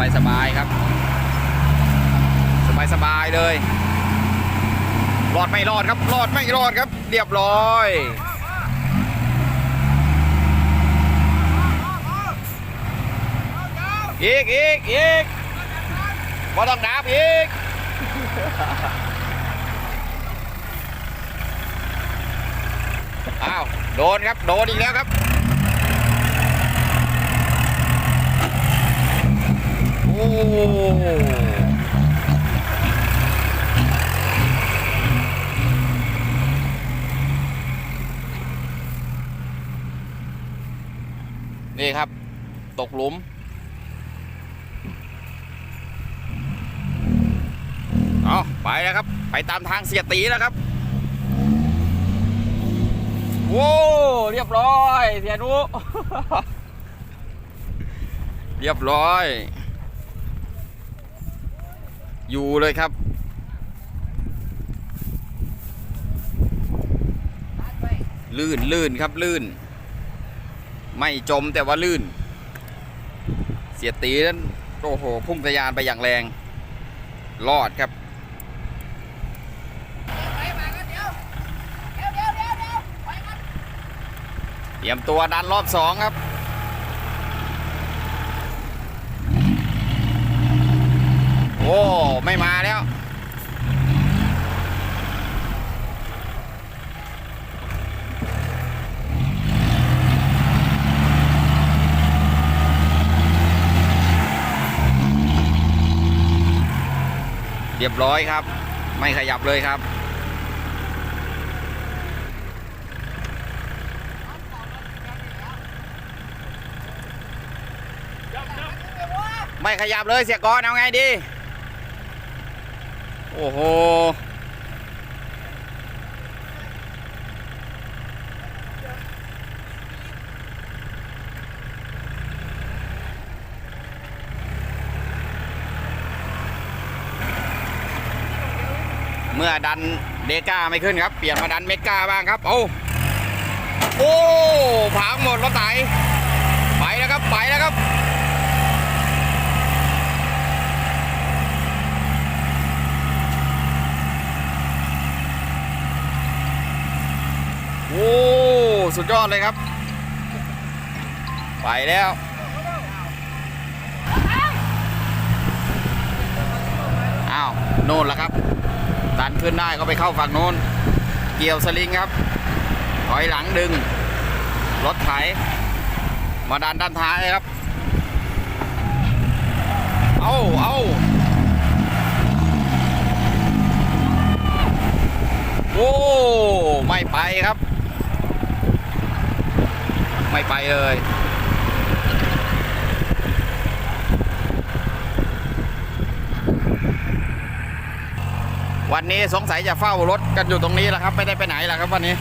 บายสบายๆครับ สบายสบายๆเลยรอดไม่รอดครับรอดไม่รอดครับ เรียบร้อยอีกอีกอีกบ่ต้องดับอีกอ้าวโดนครับ โดนอีกแล้วครับ โอ้ นี่ครับ ตกหลุม เอาไปแล้วครับ ไปตามทางเสียตีแล้วครับ โว้เรียบร้อย เสียนุ เรียบร้อย อยู่เลยครับลื่นลื่นครับลื่น ไม่จมแต่ว่าลื่น เสียตีนั้นโอ้โหพุ่งทะยานไปอย่างแรงรอดครับเตรียมตัวดันรอบสองครับ โอ้ ไม่มาแล้ว เรียบร้อยครับ ไม่ขยับเลยครับไม่ขยับเลยเสียกรเอาไงดี อ้โห เมื่อดันเดก้าไม่ขึ้นครับ เปลี่ยนมาดันเมก้าบ้างครับเอาโอ้ผางหมดรถไถไปแล้วครับ ไปแล้วครับ โอ้สุดยอดเลยครับ ไปแล้วอ้าวโน่นแล้วครับดันขึ้นได้ก็ไปเข้าฝั่งโน้น เกี่ยวสลิงครับถอยหลังดึง รถไถ มาดันด้านท้ายครับ เอาเอาโอ้ ไม่ไปครับ ไม่ไปเลย วันนี้สงสัยจะเฝ้ารถกันอยู่ตรงนี้แหละครับ ไม่ได้ไปไหนแหละครับวันนี้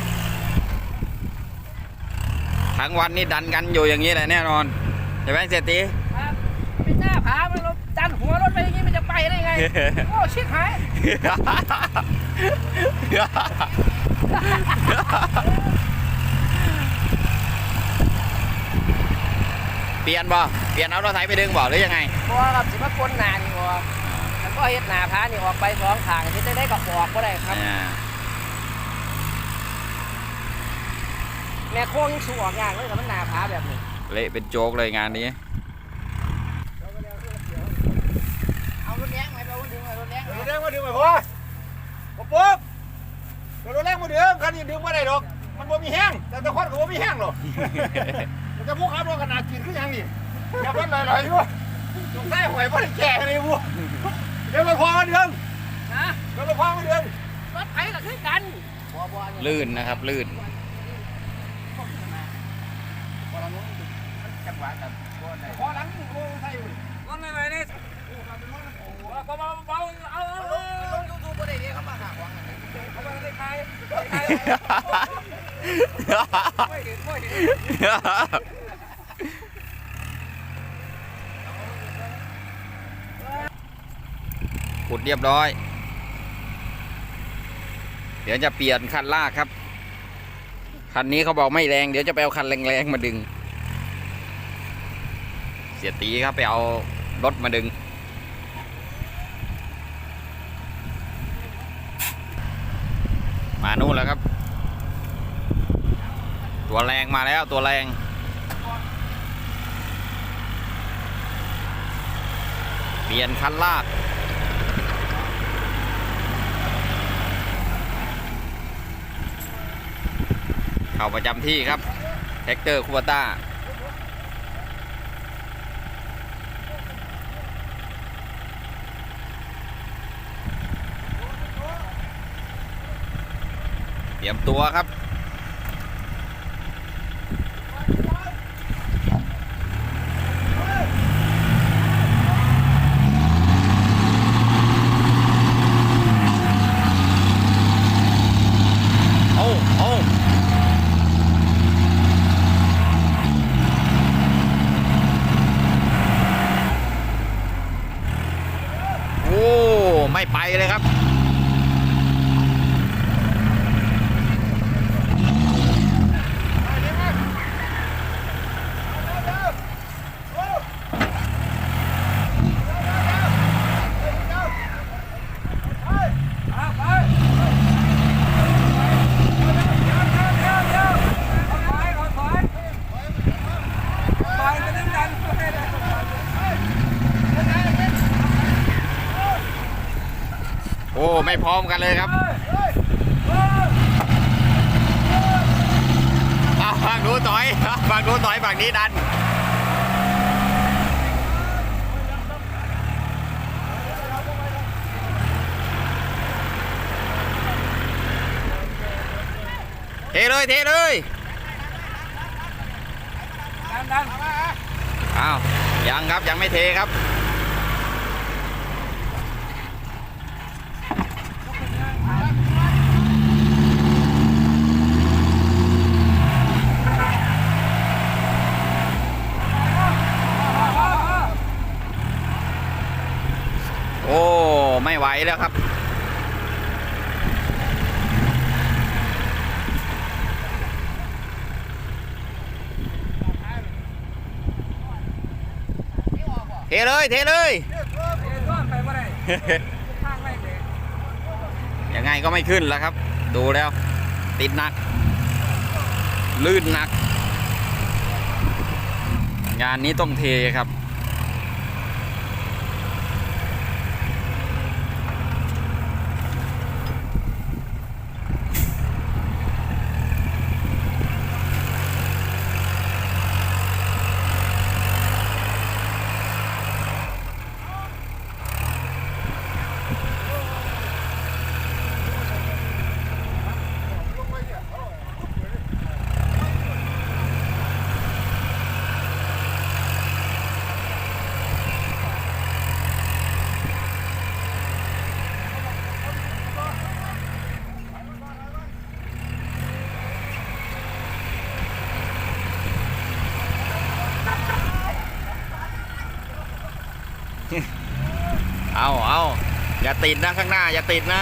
ทั้งวันนี้ดันกันอยู่อย่างนี้แหละแน่นอนใช่ไหมเศรษฐีครับเป็นหน้าผามันเราดันหัวรถไปอย่างนี้มันจะไปได้ไง โอ้ชิบหาย ปลี่ยนบ่เปลี่ยนเอารถไถไปดึงบ่หรือยังไงเพราะว่าครับสิมากลหนานี่ออกแล้วก็เฮ็ดหนาผานี่ออกไปสองทางที่จะได้กับออกก็ได้ครับ อ่าแม่โค้งยังสู้ออกยากเลยครับมันหนาผาแบบนี้เละเป็นโจ๊กเลยงานนี้ เอารถแรงไหมเอารถดึงเอารถแรงไหมรถแรงมาดึงไปพ่อผมปุ๊บรถแรงมาดึงคันนี้ดึงไม่ได้หรอก มันบ่มีแห้งแต่ตะควันก็บ่มีแห้งหรอกมัน จะพวกขับรถขนาดกินขึ้นยังนี่อย่าพันลอยๆอยู่ถูกใต้หวยบ่ได้แก่เลยบัวเดี๋ยวไปพอมาดึงนะเดี๋ยวไปพอมาดึงรถไถก็คือกันบ่บ่อันนี้ลื่นนะครับลื่นจังหวะกันพอหลังกูโอ้ใส่อยู่รถไม่ไหวนี่เบาๆเบาๆเอาเอาเอายูทูบบ่ได้เด้เขามาหาของเอาไปได้ใครไม่เห็นไม่เห็น ขุดเรียบร้อย เดี๋ยวจะเปลี่ยนคันลากครับ คันนี้เขาบอกไม่แรง เดี๋ยวจะไปเอาคันแรงๆมาดึง เสียตีครับไปเอารถมาดึง มานู่นแล้วครับ ตัวแรงมาแล้วตัวแรงเปลี่ยนคันลาก เข้าประจำที่ครับ แท็กเตอร์คูบต้าเตรียมตัวครับ โอ้โอ้โอ้ ไม่ไปเลยครับ โอ้ ไม่พร้อมกันเลยครับอ้าวฝั่งนู้นต่อยฝั่งนู้นต่อยฝั่งนี้ดันเทเลยเทเลยอ้าวยังครับยังไม่เทครับ โอ้ ไม่ไหว แล้วครับ เทเลย เทเลยยังไงก็ไม่ขึ้นแล้วครับ ดูแล้ว ติดหนัก ลื่นหนัก งานนี้ต้องเทครับ เอาเอา อย่าติดนะข้างหน้า อย่าติดนะ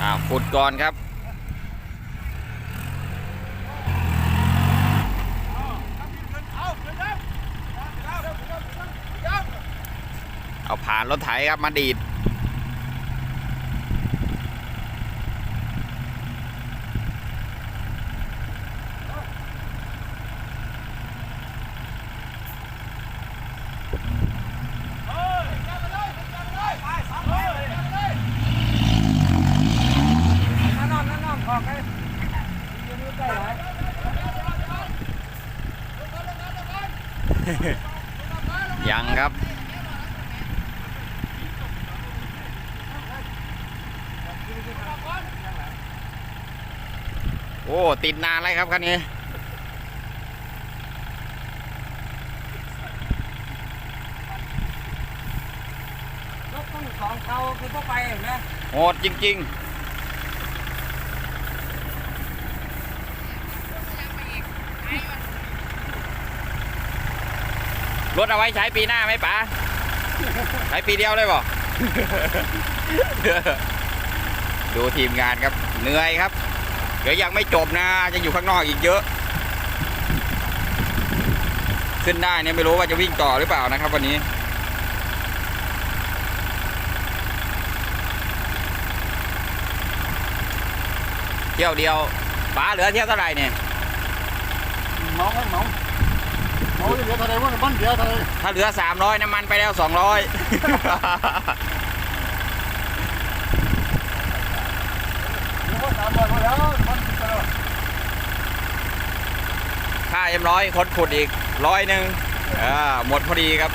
อ่าขุดก่อนครับ เอาผ่านรถไถครับมาดีด ยังครับ โอ้ ติดนานเลยครับคันนี้ รถต้องสองเขาคือพวกไปเห็นไหมโหดจริง ๆรถเอาไว้ใช้ปีหน้าไหมป๋าใช้ปีเดียวเลยบ่ดูทีมงานครับเหนื่อยครับ เดี๋ยวยังไม่จบนะจะอยู่ข้างนอกอีกเยอะ ขึ้นได้เนี่ยไม่รู้ว่าจะวิ่งต่อหรือเปล่านะครับวันนี้ เที่ยวเดียวป๋าเหลือเที่ยวเท่าไหร่เนี่ยเมาครับเมาเมาเหลือเท่าไหร่วะมันเดียวเท่าไหร่ถ้าเหลือ300น้ำมันไปแล้ว200มันก็สามร้อยพอแล้วมันไปแล้วค่าเอ็มร้อยคนขุดอีกร้อยหนึ่งอ่าหมดพอดีครับ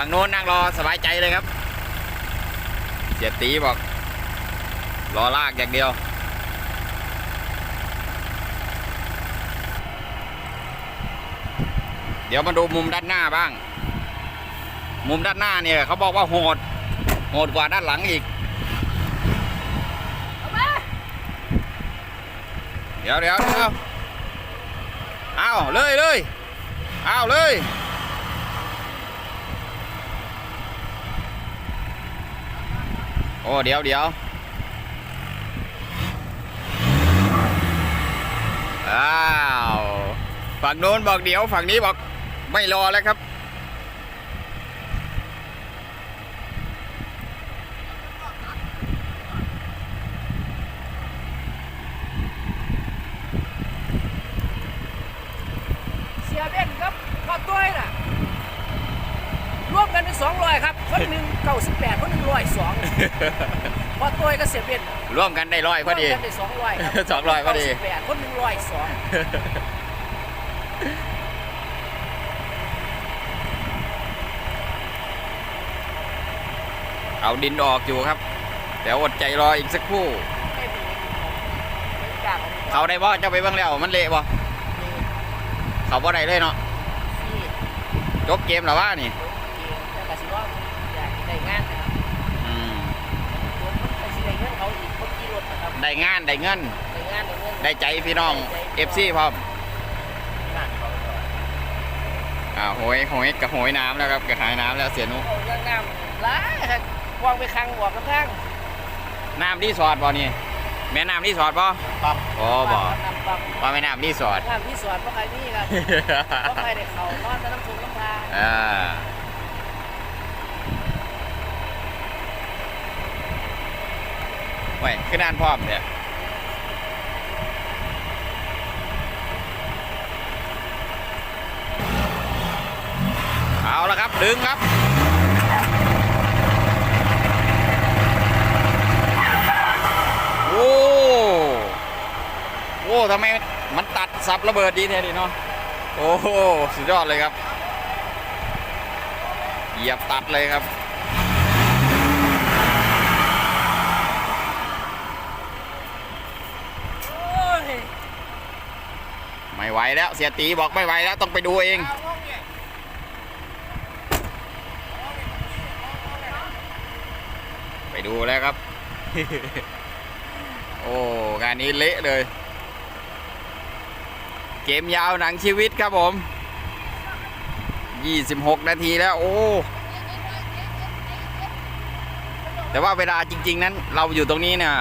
ฝั่งโน้นนั่งรอสบายใจเลยครับ เสียตีบอก รอลากอย่างเดียวเดี๋ยวมาดูมุมด้านหน้าบ้าง มุมด้านหน้าเนี่ยเขาบอกว่าโหด โหดกว่าด้านหลังอีก เดี๋ยวเดี๋ยวเดี๋ยวเอาเลยเลยเอาเลย อ้เดี๋ยวเดี๋ยวอ้าว ฝั่งโน้นบอกเดี๋ยว ฝั่งนี้บอกไม่รอแล้วครับ เสียเบ้นครับพอตัวน่ะรวมกันเป็นสองร้อยครับ คนหนึ่งเก้าสิบแปดคนหนึ่งร้อยสอง พอตัวก็เสียเบ้นร่วมกันได้ร้อยพอดีรวมกันได้สองร้อยครับสองร้อยพอดีเก้าสิบแปดคนหนึ่งร้อยสองเอาดินออกอยู่ครับ แต่อดใจรออีกสักครู่ไม่มีไม่กล้าของเขาได้บ่เจ้าไปเบ้างแล้วมันเละบ่นี่เขาบ่ได้เลยเนาะที่จบเกมแล้วว่านี่ ได้งานได้เงิน ได้งานได้เงินได้ใจพี่น้องเอฟซีพร้อมงานเขาก็อ่าโหยโหยกับโหยน้ำแล้วครับกับหายน้ำแล้วเสียนุเอาเรื่องงามหลายครับวางไปคลังบวกกับทางน้ำที่สอดบ่นี่แม่น้ำที่สอดบ่ปั๊บอ๋อบ่น้ำปั๊มว่าแม่น้ำที่สอดน้ำที่สวนเพราะใครนี่ครับเพราะใครได้เขานอนแต่น้ำพุน้ำพาอ่า ไว้ขึ้นนานพร้อมเนี่ยเอาละครับ ดึงครับโอ้โอ้ทำไมมันตัดสับระเบิดดีแท้ดีเนาะโอ้โหสุดยอดเลยครับ เหยียบตัดเลยครับ โอ้ย ไม่ไหวแล้วเสียตีบอกไม่ไหวแล้วต้องไปดูเองไปดูแล้วครับ โอ้งานนี้เละเลย เกมยาวหนังชีวิตครับผม 26 นาทีแล้วโอ้แต่ว่าเวลาจริง ๆ นั้นเราอยู่ตรงนี้เนี่ย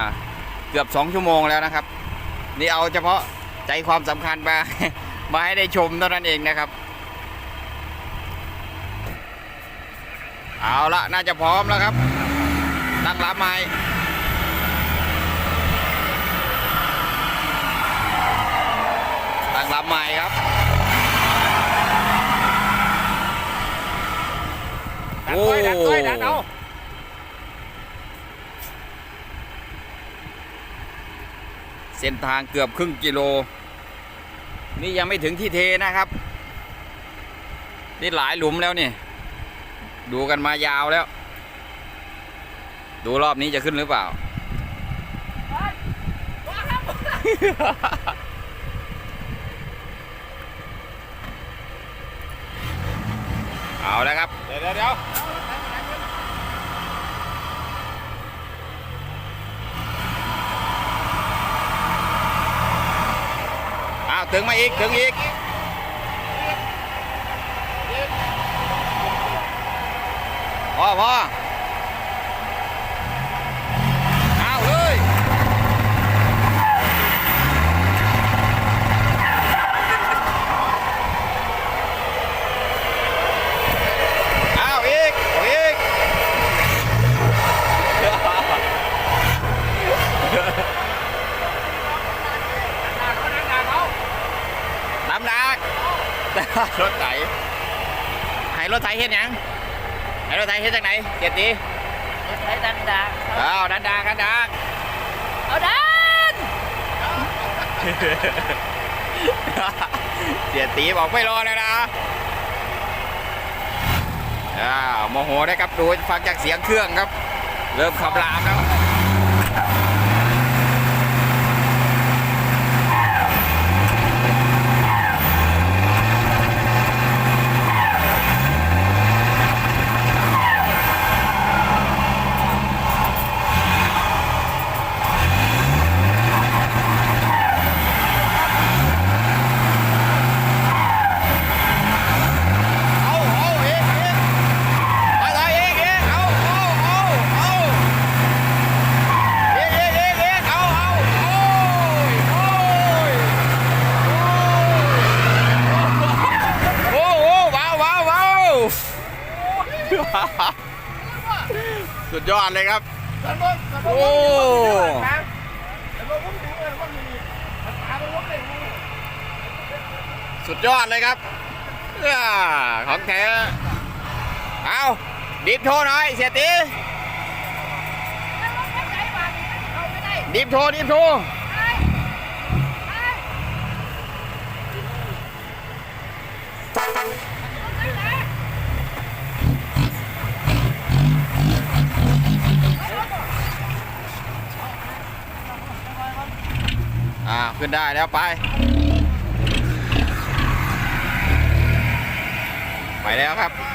เกือบ 2 ชั่วโมงแล้วนะครับ นี่เอาเฉพาะ ใจความสำคัญมา มาให้ได้ชมเท่านั้นเองนะครับ เอาละน่าจะพร้อมแล้วครับตั้งรับไม้ตั้งรับไม้ครับดันต้อยดันต้อยดันเอาเส้นทางเกือบครึ่งกิโล นี่ยังไม่ถึงที่เทนะครับ นี่หลายหลุมแล้วนี่ ดูกันมายาวแล้ว ดูรอบนี้จะขึ้นหรือเปล่า เอาแล้วครับ เดี๋ยวเดี๋ยวาถึงมาอีก ถึงอีก พอพอ จากไหนเจ็ดดีใช้ดันดาอ้าวดันดากันดักเอาดันเสียตีบอกไม่รอแล้วนะอ้าวโมโหได้ครับดูฟังจากเสียงเครื่องครับ เริ่มขับรามแล้วเอาเอาเองเองไปเลยเองเองเอาเอาเอาเอาเองเองเองเองเอาเอาโอ้ยโอ้ยโอ้โหว้าวว้าวว้าวานเลยครับ โอ้ สุดยอดเลยครับของแท้เอาดิบโทหน่อยเสียตีดิบโทดิบโทรไปไปว์ อ่าขึ้นได้แล้วไป ไปแล้วครับ